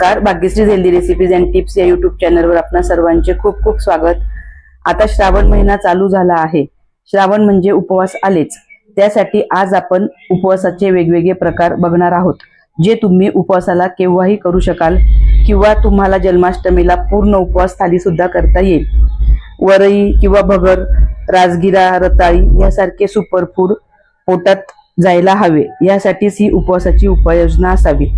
नमस्कार. Bhagyashree healthy recipes and tips या YouTube चॅनलवर आपणा सर्वांचे खूप खूप स्वागत. आता श्रावण महिना चालू झाला आहे. श्रावण म्हणजे उपवास आलेच. त्यासाठी आज आपण उपवासाचे वेगवेगळे प्रकार बघणार आहोत. जे तुम्ही उपवासाला केव्हाही करू शकाल किंवा तुम्हाला जन्माष्टमीला पूर्ण उपवास थाली सुद्धा करता येईल. वरई किंवा भगर राजगिरा रताळी यासारखे सुपरफूड पोटात जायला हवे. यासाठीच ही उपवासाची उपाययोजना असावी.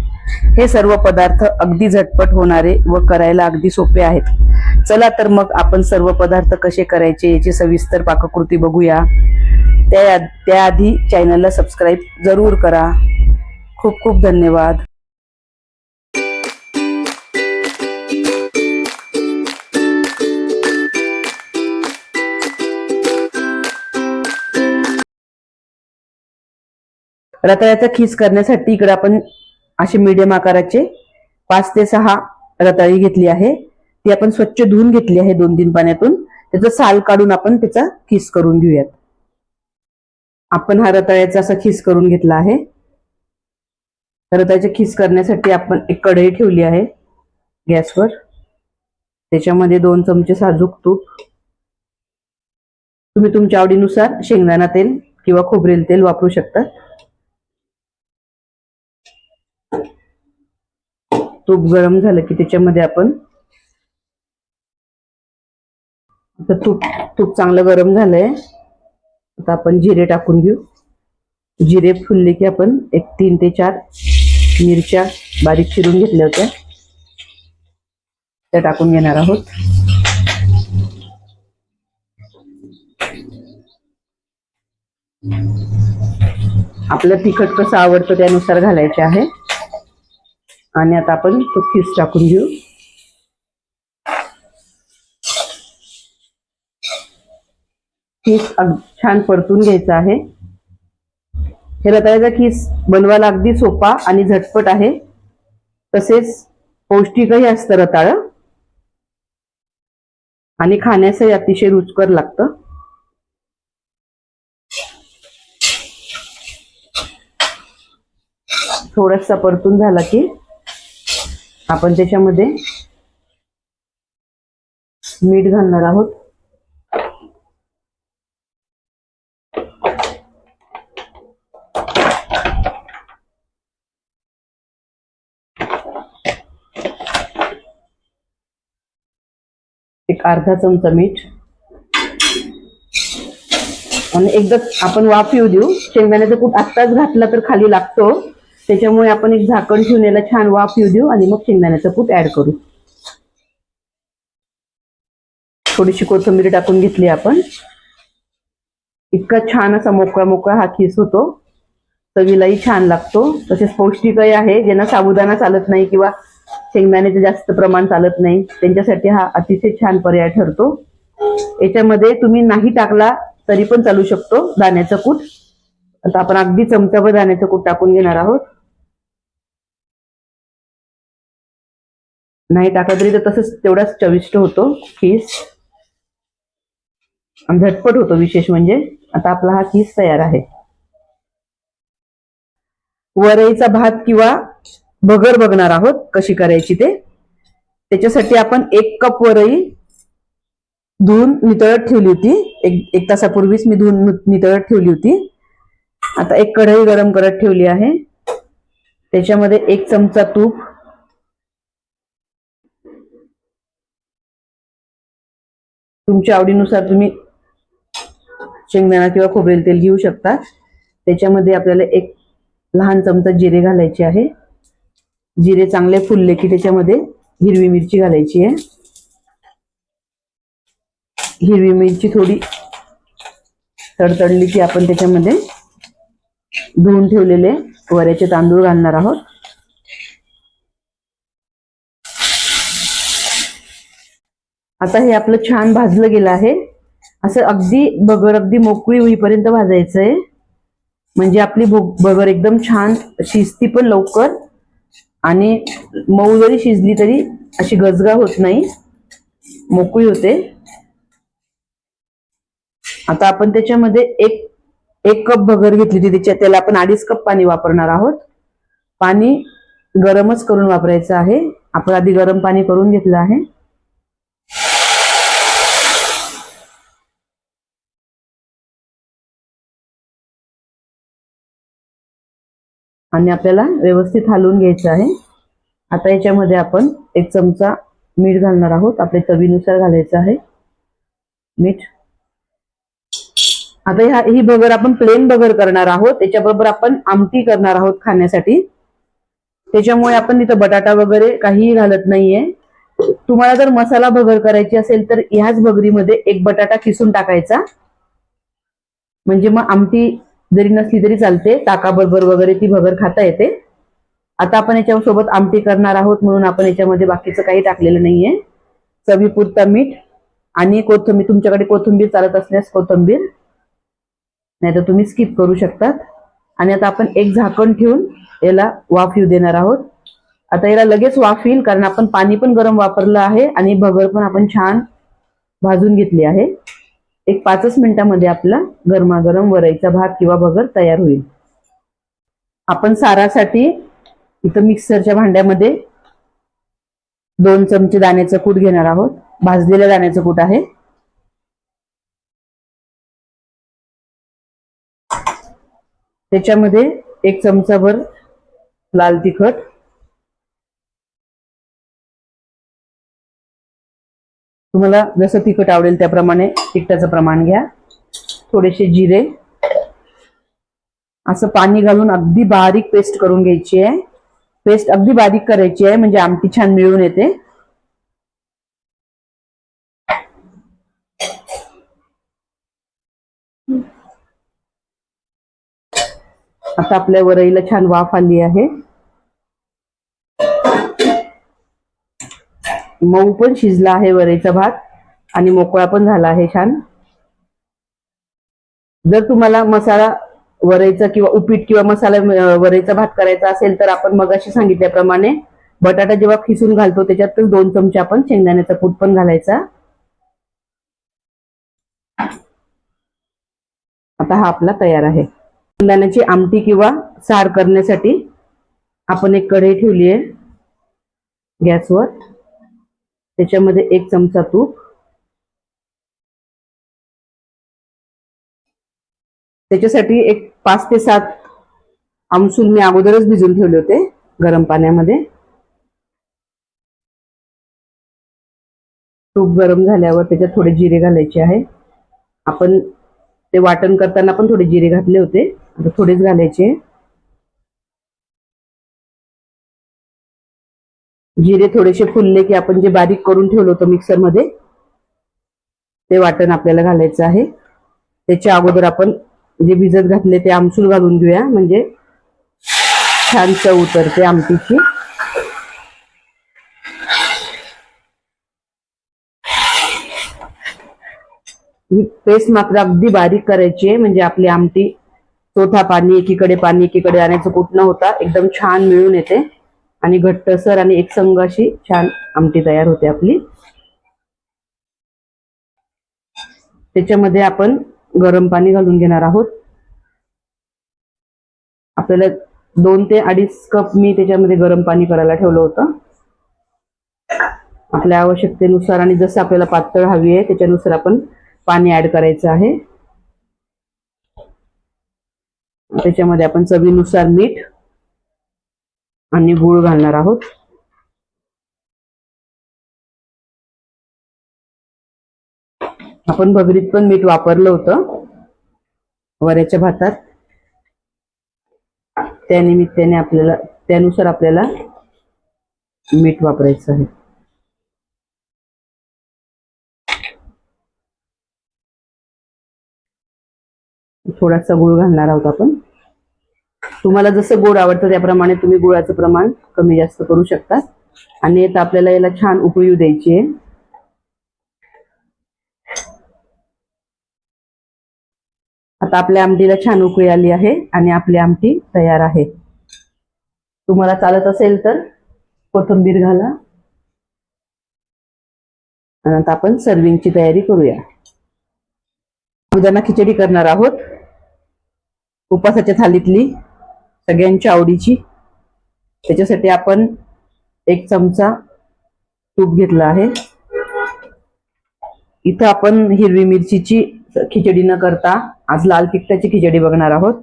हे सर्व पदार्थ अगदी झटपट होणारे व करायला अगदी सोपे आहेत. चला तर मग आपण सर्व पदार्थ कसे करायचे याची सविस्तर पाककृती बघूया. त्या त्याआधी चॅनलला सबस्क्राईब जरूर करा. खूप खूप धन्यवाद. रताळ्याचा खीस करण्यासाठी इकडे आपण असे मीडियम आकाराचे पाच ते सहा रताळी घेतली आहे. ती आपण स्वच्छ धुवून घेतली आहे दोन तीन पाण्यातून. त्याचं साल काढून आपण त्याचा खीस करून घेऊयात. आपण हा रताळ्याचा असा खीस करून घेतला आहे. रताळ्याचे खिस करण्यासाठी आपण एक कढई ठेवली आहे गॅसवर. त्याच्यामध्ये दोन चमचे साजूक तूप. तुम्ही तुमच्या आवडीनुसार शेंगदाणा तेल किंवा खोबरेल तेल वापरू शकता. तूप गरम झालं की त्याच्यामध्ये आपण आता तूप तूप चांगलं गरम झालंय. आता आपण जिरे टाकून घेऊ. जिरे फुलले की आपण एक तीन ते चार मिरच्या बारीक चिरून घेतल्या होत्या. त्या टाकून घेणार आहोत. आपलं तिखट कसं आवडतं त्यानुसार घालायचे आहे. आणि आता आपण तो खीस टाकून घेऊ. खीस छान परतून घ्यायचा आहे. हे रताळ्याचा खीस बनवायला अगदी सोपा आणि झटपट आहे. तसेच पौष्टिकही असतं रताळ. आणि खाण्यासही अतिशय रुचकर लागतं. थोडासा परतून झाला की आपण त्याच्यामध्ये मीठ घालणार आहोत. एक अर्धा चमचा मीठ. आणि एकदा आपण वाफ येऊ देऊ. शेंगदाण्याचं कूट आत्ताच घातला तर खाली लागतो. त्याच्यामुळे आपण एक झाकण ठेवून याला छान वाफ येऊ देऊ आणि मग शेंगदाण्याचं कूट ऍड करू. थोडीशी कोथिंबीर टाकून घेतली आपण. इतका छान असा मोकळा मोकळा हा खीस होतो. चवीलाही छान लागतो. तसेच पौष्टिकही आहे ज्यांना साबुदाणा चालत नाही किंवा शेंगदाण्याचं जास्त प्रमाण चालत नाही त्यांच्यासाठी हा अतिशय छान पर्याय ठरतो. याच्यामध्ये तुम्ही नाही टाकला तरी पण चालू शकतो दाण्याचं कूट. आता आपण अगदी चमचाभर दाण्याचं कूट टाकून घेणार आहोत. नाही टाकला तरी तर तसंच तेवढाच चविष्ट होतो खीस झटपट होतो विशेष म्हणजे. आता आपला हा खीस तयार आहे. वरईचा भात किंवा भगर बघणार आहोत कशी करायची ते. त्याच्यासाठी आपण एक कप वरई धुवून नितळत ठेवली होती. एक एक तासापूर्वीच मी धुवून नितळत ठेवली होती. आता एक कढई गरम करत ठेवली आहे. त्याच्यामध्ये एक चमचा तूप तुमच्या आवडीनुसार तुम्ही शेंगदाणा किंवा खोबरेल तेल घेऊ शकता. त्याच्यामध्ये आपल्याला एक लहान चमचा जिरे घालायचे आहे. जिरे चांगले फुलले की त्याच्यामध्ये हिरवी मिरची घालायची आहे. हिरवी मिरची थोडी तडतडली की आपण त्याच्यामध्ये धुवून ठेवलेले वऱ्याचे तांदूळ घालणार आहोत. आता हे आपलं छान भाजलं गेलं आहे. असं अगदी बगर अगदी मोकळी होईपर्यंत भाजायचं आहे म्हणजे आपली बगर एकदम छान शिजती पण लवकर. आणि मऊ जरी शिजली तरी अशी गजगा होत नाही. मोकळी होते. आता आपण त्याच्यामध्ये एक एक कप भगर घेतली होती त्याच्या त्याला आपण अडीच कप पाणी वापरणार आहोत. पाणी गरमच करून वापरायचं आहे. आपण आधी गरम पाणी करून घेतलं आहे. आणि आपल्याला व्यवस्थित हलवून घ्यायचं आहे. आता याच्यामध्ये आपण एक चमचा मीठ घालणार आहोत. आपल्या चवीनुसार घालायचं आहे. मीठ. आता ह्या ही बगर आपण प्लेन बगर करणार आहोत. त्याच्याबरोबर आपण आमटी करणार आहोत खाण्यासाठी. त्याच्यामुळे आपण इथं बटाटा वगैरे काहीही घालत नाहीये. तुम्हाला जर मसाला भगर करायची असेल तर ह्याच भगरीमध्ये एक बटाटा किसून टाकायचा. म्हणजे मग आमटी जरी नसली तरी चालते. ताकाबरोबर वगैरे ती भगर खाता येते. आता आपण याच्यासोबत आमटी करणार आहोत म्हणून आपण याच्यामध्ये बाकीचं काही टाकलेलं नाहीये. चवीपुरता मीठ आणि कोथिंबीर तुमच्याकडे कोथिंबीर चालत असल्यास कोथिंबीर. नाही तर तुम्ही स्किप करू शकतात. आणि आता आपण एक झाकण ठेवून याला वाफ येऊ देणार आहोत. आता याला लगेच वाफ येईल कारण आपण पाणी पण गरम वापरलं आहे आणि भगर पण आपण छान भाजून घेतली आहे. एक पाचच मिनिटामध्ये आपला गरमागरम वरईचा भात किंवा भगर तयार होईल. आपण सारासाठी इथं मिक्सरच्या भांड्यामध्ये दोन चमचे दाण्याचं कूट घेणार आहोत. भाजलेल्या दाण्याचं कूट आहे. त्याच्यामध्ये एक चमचाभर लाल तिखट तुम्हाला जसं तिखट आवडेल त्याप्रमाणे तिखटाचं प्रमाण घ्या. थोडेसे जिरे. असं पाणी घालून अगदी बारीक पेस्ट करून घ्यायची आहे. पेस्ट अगदी बारीक करायची आहे म्हणजे आमटी छान मिळून येते. आता आपल्या वरईला छान वाफ आली आहे. मऊ पण शिजला आहे वरेचा भात आणि मोकळा पण झाला आहे छान. जर तुम्हाला मसाला वरेचा किंवा उपीट किंवा मसाला वरेचा भात करायचा असेल तर आपण मगाशी सांगितल्याप्रमाणे बटाटा जेव्हा खिसून घालतो त्याच्यातच दोन चमचे आपण शेंगदाण्याचा कूट पण घालायचा. आता हा आपला तयार आहे. शेंगदाण्याची आमटी किंवा सार करण्यासाठी आपण एक कढई ठेवली आहे गॅसवर. त्याच्यामध्ये एक चमचा तूप. त्याच्यासाठी एक पाच ते सात आमसूल मी अगोदरच भिजून ठेवले होते गरम पाण्यामध्ये. तूप गरम झाल्यावर त्याच्यात थोडे जिरे घालायचे आहे. आपण ते वाटण करताना पण थोडे जिरे घातले होते. आता थोडेच घालायचे. जिरे थोडेसे फुलले की आपण जे बारीक करून ठेवलं होतं मिक्सरमध्ये ते वाटण आपल्याला घालायचं आहे. त्याच्या अगोदर आपण जे भिजत घातले ते आमसूल घालून घेऊया म्हणजे छान चव उतरते आमटीची. ही पेस्ट मात्र अगदी बारीक करायची आहे म्हणजे आपली आमटी चोथा पाणी एकीकडे पाणी एकीकडे आणायचं कुठनं होता एकदम छान मिळून येते. आणि घट्टसर आणि एकसंग अशी छान आमटी तयार होते आपली. त्याच्यामध्ये आपण गरम पाणी घालून घेणार आहोत. आपल्याला दोन ते अडीच कप मी त्याच्यामध्ये गरम पाणी करायला ठेवलं होतं. आपल्या आवश्यकतेनुसार आणि जसं आपल्याला पातळ हवी आहे त्याच्यानुसार आपण पाणी ऍड करायचं आहे. त्याच्यामध्ये आपण चवीनुसार मीठ आणि गूळ घालणार आहोत. आपण भगरीत पण मीठ वापरलं होतं. वऱ्याच्या भातात. त्या निमित्ताने आपल्याला त्यानुसार आपल्याला मीठ वापरायचं आहे. थोडासा गुळ घालणार आहोत आपण. तुम्हाला जसं गोड आवडतं त्याप्रमाणे तुम्ही गुळाचं प्रमाण कमी जास्त करू शकता आणि आता आपल्याला याला छान उकळी द्यायची आहे. आता आपल्या आमटीला छान उकळी आली आहे आणि आपली आमटी तयार आहे. तुम्हाला चालत असेल तर कोथिंबीर घाला. आणि आता आपण सर्विंगची तयारी करूया. उद्याना खिचडी करणार आहोत. उपासाच्या थालीतली. सगळ्यांच्या आवडीची. त्याच्यासाठी आपण एक चमचा तूप घेतला आहे. इथं आपण हिरवी मिरचीची खिचडी न करता आज लाल तिखटाची खिचडी बघणार आहोत.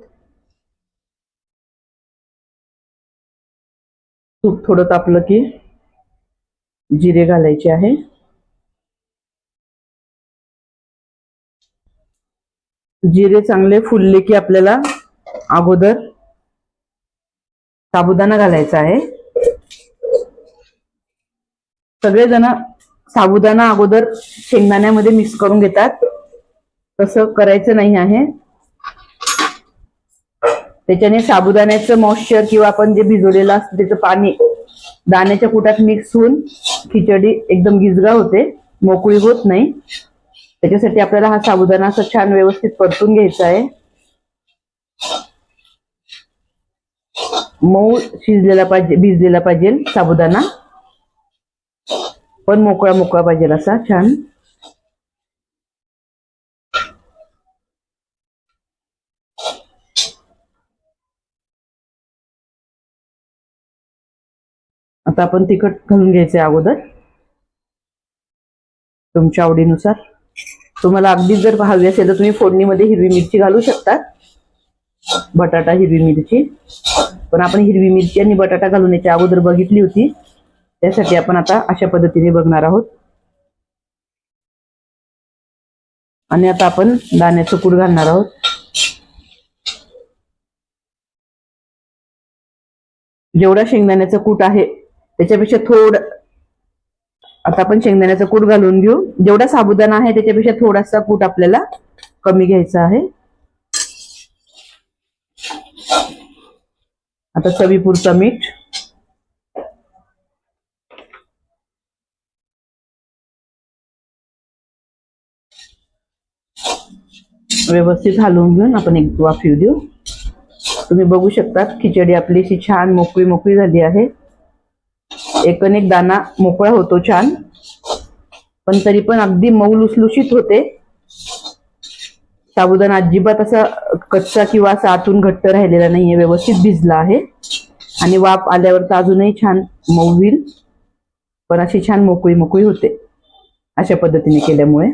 तूप थोडं तापलं की जिरे घालायचे आहे. जिरे चांगले फुलले की आपल्याला अगोदर साबुदाणा घालायचा आहे. सगळेजण साबुदाणा अगोदर शेंगदाण्यामध्ये मिक्स करून घेतात. तसं करायचं नाही आहे. त्याच्याने साबुदाण्याचं मॉइश्चर किंवा आपण जे भिजवलेलं असतं त्याचं पाणी दाण्याच्या कुटात मिक्स होऊन खिचडी एकदम गिजगा होते. मोकळी होत नाही. त्याच्यासाठी आपल्याला हा साबुदाणा असं छान व्यवस्थित परतून घ्यायचा आहे. मऊ शिजलेला पाहिजे भिजलेला पाहिजे साबुदाणा. पण मोकळा मोकळा पाहिजे असा छान. आता आपण तिखट घालून घ्यायचे अगोदर. तुमच्या आवडीनुसार. तुम्हाला अगदी जर हवी असेल तर तुम्ही फोडणीमध्ये हिरवी मिरची घालू शकता. बटाटा हिरवी मिरची. पण आपण हिरवी मिरची आणि बटाटा घालून याच्या अगोदर बघितली होती. त्यासाठी आपण आता अशा पद्धतीने बघणार आहोत. आणि आता आपण दाण्याचं कूट घालणार आहोत. जेवढा शेंगदाण्याचं कूट आहे त्याच्यापेक्षा थोड आता आपण शेंगदाण्याचं कूट घालून घेऊ. जेवढा साबुदाणा आहे त्याच्यापेक्षा थोडासा कूट आपल्याला कमी घ्यायचा आहे. आता चवीपुरचं मीठ. व्यवस्थित हलवून घेऊन आपण एक वाफी देऊ. तुम्ही बघू शकता खिचडी आपली अशी छान मोकळी मोकळी झाली आहे. एकनेक दाना मोकळा होतो छान. पण तरी पण अगदी मऊ लुसलुशीत होते. साबुदाणा अजिबात असा कच्चा किंवा असा आतून घट्ट राहिलेला नाहीये व्यवस्थित भिजला आहे. आणि वाफ आल्यावर तर अजूनही छान मऊ होईल पण अशी छान मोकळी मोकळी होते अशा पद्धतीने केल्यामुळे.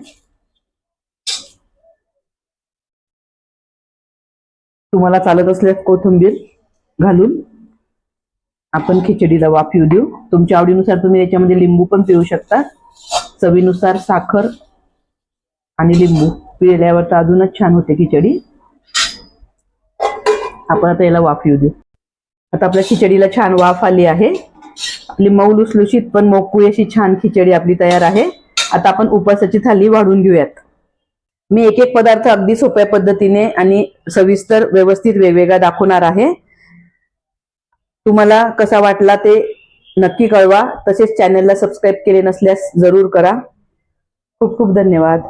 तुम्हाला चालत असल्यास कोथिंबीर घालून आपण खिचडीला वाफ येऊ देऊ. तुमच्या आवडीनुसार तुम्ही याच्यामध्ये लिंबू पण पिऊ शकता. चवीनुसार साखर आणि लिंबू पिळल्यावर तर अजूनच छान होते खिचडी. आपण आता याला वाफ येऊ देऊ. आता आपल्या खिचडीला छान वाफ आली आहे. आपली मऊ लुसलुशीत पण मोकळी अशी छान खिचडी आपली तयार आहे. आता आपण उपासाची थाली वाढून घेऊयात. मी एक एक पदार्थ अगदी सोप्या पद्धतीने आणि सविस्तर व्यवस्थित वेगवेगळा दाखवणार आहे. तुम्हाला कसा वाटला ते नक्की कळवा. तसेच चॅनलला सबस्क्राईब केले नसल्यास जरूर करा. खूप खूप धन्यवाद.